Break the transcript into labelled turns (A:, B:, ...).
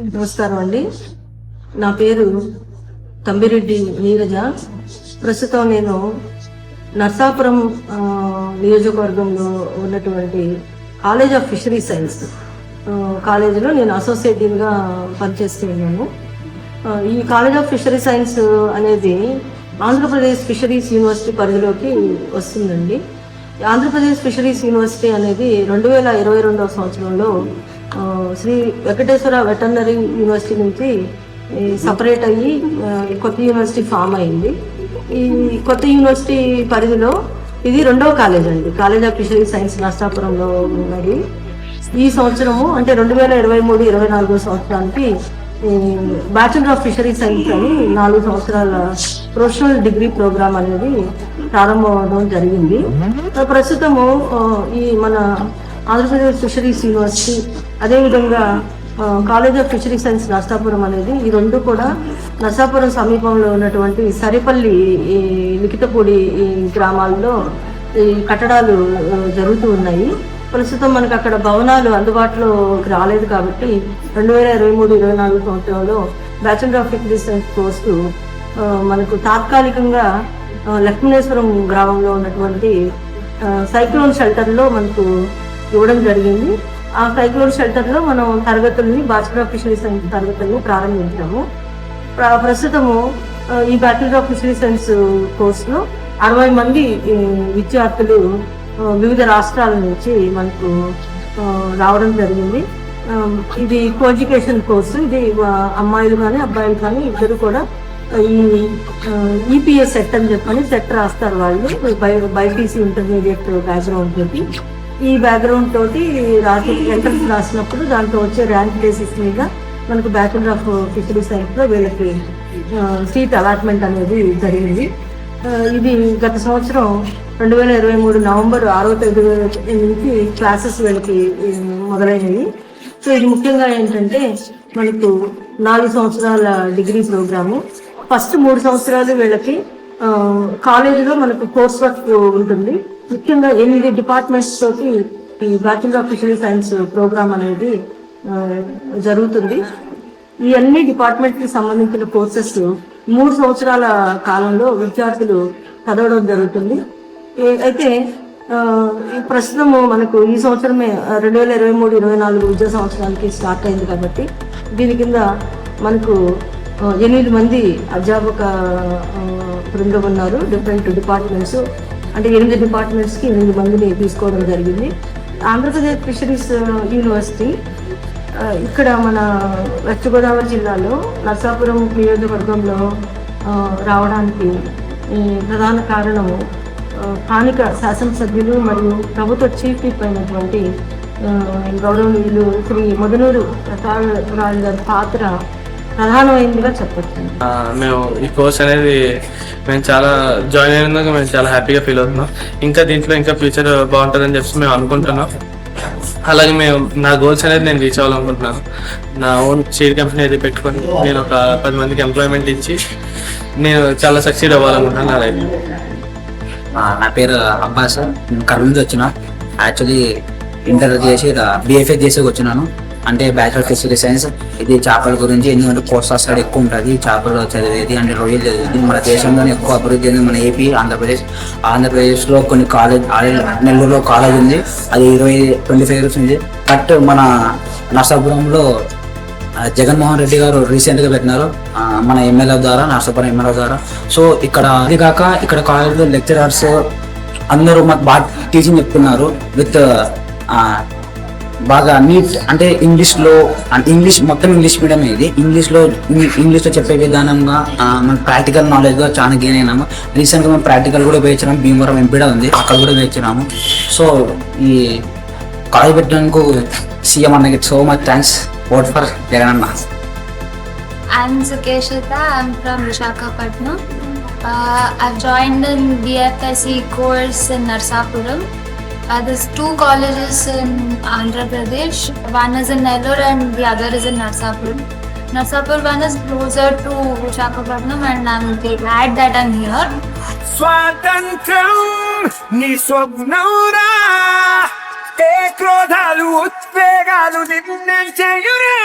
A: నమస్కారం అండి. నా పేరు తంబిరెడ్డి నీరజ. ప్రస్తుతం నేను నర్సాపురం నియోజకవర్గంలో ఉన్నటువంటి కాలేజ్ ఆఫ్ ఫిషరీ సైన్స్ కాలేజీలో నేను అసోసియేట్ డీన్గా పనిచేస్తూ ఉన్నాను. ఈ కాలేజ్ ఆఫ్ ఫిషరీ సైన్స్ అనేది ఆంధ్రప్రదేశ్ ఫిషరీస్ యూనివర్సిటీ పరిధిలోకి వస్తుందండి. ఆంధ్రప్రదేశ్ ఫిషరీస్ యూనివర్సిటీ అనేది రెండు వేల ఇరవై రెండవ సంవత్సరంలో శ్రీ వెంకటేశ్వర వెటర్నరీ యూనివర్సిటీ నుంచి సపరేట్ అయ్యి కొత్త యూనివర్సిటీ ఫామ్ అయింది. ఈ కొత్త యూనివర్సిటీ పరిధిలో ఇది రెండవ కాలేజ్ అండి. కాలేజ్ ఆఫ్ ఫిషరీ సైన్స్ నర్సాపురంలో ఉన్నది. ఈ సంవత్సరము అంటే రెండు వేల ఇరవై మూడు ఇరవై నాలుగో సంవత్సరానికి బ్యాచులర్ ఆఫ్ ఫిషరీ సైన్స్ అని నాలుగు సంవత్సరాల ప్రొఫెషనల్ డిగ్రీ ప్రోగ్రామ్ అనేది ప్రారంభం అవడం జరిగింది. ప్రస్తుతము ఈ మన ఆంధ్రప్రదేశ్ ఫిషరీస్ యూనివర్సిటీ అదేవిధంగా college of fishery science Narsapuram అనేది ఈ రెండు కూడా నర్సాపురం సమీపంలో ఉన్నటువంటి సరిపల్లి ఈ లిఖితపూడి ఈ గ్రామాల్లో ఈ కట్టడాలు జరుగుతూ ఉన్నాయి. ప్రస్తుతం మనకు అక్కడ భవనాలు అందుబాటులోకి రాలేదు కాబట్టి రెండు వేల ఇరవై మూడు ఇరవై నాలుగు సంవత్సరంలో bachelor of fishery science course మనకు తాత్కాలికంగా లక్ష్మణేశ్వరం గ్రామంలో ఉన్నటువంటి సైక్లోన్ షెల్టర్లో మనకు ఇవ్వడం జరిగింది. ఆ సైక్లోన్ షెల్టర్లో మనం తరగతుల్ని బ్యాచులర్ ఆఫ్ ఫిషరీ సైన్స్ తరగతుల్ని ప్రారంభించాము. ప్రస్తుతము ఈ బ్యాచిలర్ ఆఫ్ ఫిషరీ సైన్స్ కోర్సులో అరవై మంది విద్యార్థులు వివిధ రాష్ట్రాల నుంచి మనకు రావడం జరిగింది. ఇది కోఎడ్యుకేషన్ కోర్సు. ఇది అమ్మాయిలు కానీ అబ్బాయిలు కానీ ఇద్దరు కూడా ఈ ఈపీఎస్ సెట్ అని చెప్పని సెట్ రాస్తారు వాళ్ళు. బై బైపీసీ ఇంటర్మీడియట్ బ్యాక్గ్రౌండ్ తోటి. ఈ బ్యాక్గ్రౌండ్ తోటి రాసి ఎంట్రన్స్ రాసినప్పుడు దాంట్లో వచ్చే ర్యాంక్ బేసిస్ మీద మనకు బ్యాచులర్ ఆఫ్ ఫిషరీస్ సైన్స్ వీళ్ళకి సీట్ అలాట్మెంట్ అనేది జరిగింది. ఇది గత సంవత్సరం రెండు వేల ఇరవై మూడు నవంబర్ ఆరో తేదీ నుంచి క్లాసెస్ వీళ్ళకి మొదలైనవి. సో ఇది ముఖ్యంగా ఏంటంటే మనకు నాలుగు సంవత్సరాల డిగ్రీ ప్రోగ్రాము. ఫస్ట్ మూడు సంవత్సరాలు వీళ్ళకి కాలేజీలో మనకు కోర్స్ వర్క్ ఉంటుంది. ముఖ్యంగా ఎనిమిది డిపార్ట్మెంట్స్ తోటి ఈ bachelor of fishery science program అనేది జరుగుతుంది. ఈ అన్ని డిపార్ట్మెంట్కి సంబంధించిన కోర్సెస్ మూడు సంవత్సరాల కాలంలో విద్యార్థులు చదవడం జరుగుతుంది. అయితే ఈ ప్రస్తుతము మనకు ఈ సంవత్సరమే రెండు వేల ఇరవై మూడు ఇరవై నాలుగు విద్యా సంవత్సరానికి స్టార్ట్ అయింది కాబట్టి దీని కింద మనకు ఎనిమిది మంది అధ్యాపక బృందం ఉన్నారు. డిఫరెంట్ డిపార్ట్మెంట్స్ అంటే ఎనిమిది డిపార్ట్మెంట్స్కి ఎనిమిది మందిని తీసుకోవడం జరిగింది. ఆంధ్రప్రదేశ్ ఫిషరీస్ యూనివర్సిటీ ఇక్కడ మన వెస్ట్ గోదావరి జిల్లాలో నర్సాపురం నియోజకవర్గంలో రావడానికి ప్రధాన కారణము స్థానిక శాసనసభ్యులు మరియు ప్రభుత్వ చీఫ్ విప్ అయినటువంటి గౌరవనీయులు శ్రీ మదనూరు ప్రసాద్ రాజు గారి పాత్ర ప్రధానమైనదిగా చెప్పచ్చు
B: ఆ, మేము ఈ కోర్స్ అనేది మేము చాలా జాయిన్ అయినందుకు మేము చాలా హ్యాపీగా ఫీల్ అవుతున్నాం. ఇంకా దీంట్లో ఇంకా ఫ్యూచర్ బాగుంటుందని చెప్పి మేము అనుకుంటున్నాం. అలాగే మేము నా గోల్స్ అనేది నేను రీచ్ అవ్వాలనుకుంటున్నాను. నా ఓన్ సీడ్ కంపెనీ అయితే పెట్టుకొని నేను ఒక పది మందికి ఎంప్లాయ్మెంట్ ఇచ్చి నేను చాలా సక్సీడ్ అవ్వాలనుకుంటున్నాను నా లైఫ్.
C: నా పేరు అబ్బాస్ నేను కర్నూలు నుంచి వచ్చిన. యాక్చువల్లీ ఇంటర్ చేసి బిఎఫ్ఏ చేసి వచ్చినాను. అంటే బ్యాచిలర్ ఫిజికల్ సైన్స్ ఇది చేపల గురించి ఎందుకంటే కోస్తా సైడ్ ఎక్కువ ఉంటుంది. చేపలు చదివేది అంటే రొయ్యలు చదివేది. మన దేశంలోనే ఎక్కువ అభివృద్ధి చెందింది మన ఏపీ ఆంధ్రప్రదేశ్. ఆంధ్రప్రదేశ్లో కొన్ని కాలేజ్ నెల్లూరులో కాలేజ్ ఉంది. అది ఇరవై ట్వంటీ ఫైవ్ ఇయర్స్ ఉంది. బట్ మన నర్సాపురంలో జగన్మోహన్ రెడ్డి గారు రీసెంట్గా పెట్టినారు. మన ఎమ్మెల్యే ద్వారా నర్సాపురం ఎమ్మెల్యే ద్వారా. సో ఇక్కడ అది కాక ఇక్కడ కాలేజ్ లెక్చరర్స్ అందరూ మాకు బాగా టీచింగ్ చెప్తున్నారు. విత్ బాగా నీట్ అంటే ఇంగ్లీష్లో అంటే ఇంగ్లీష్ మొత్తం ఇంగ్లీష్ మీడియం ఇది. ఇంగ్లీష్లో ఇంగ్లీష్లో చెప్పే విధానంగా మన ప్రాక్టికల్ నాలెడ్జ్గా చాలా గెయిన్ అయినాము. రీసెంట్గా మేము ప్రాక్టికల్ కూడా వేయించినాము భీమవరం ఎంపీడా ఉంది. అక్కడ కూడా వేయించినాము సో ఈ కాలేజ్ పెట్టడానికి సీఎం అన్నకి so much thanks vote for Jagan అన్న
D: I'm Sukeshita. I'm from Visakhapatnam. Uh, I've joined in BFSC course in Narsapuram. Uh, there's two colleges in Andhra Pradesh. One is in Nellore and the other is in Narsapuram. Narsapur one is closer to Visakhapatnam and I'm glad that I'm here.
E: స్వాతంత్రం నీ స్వప్నౌరా ఏ క్రోధాలు ఉద్వేగాలు నిన్నే చేయురే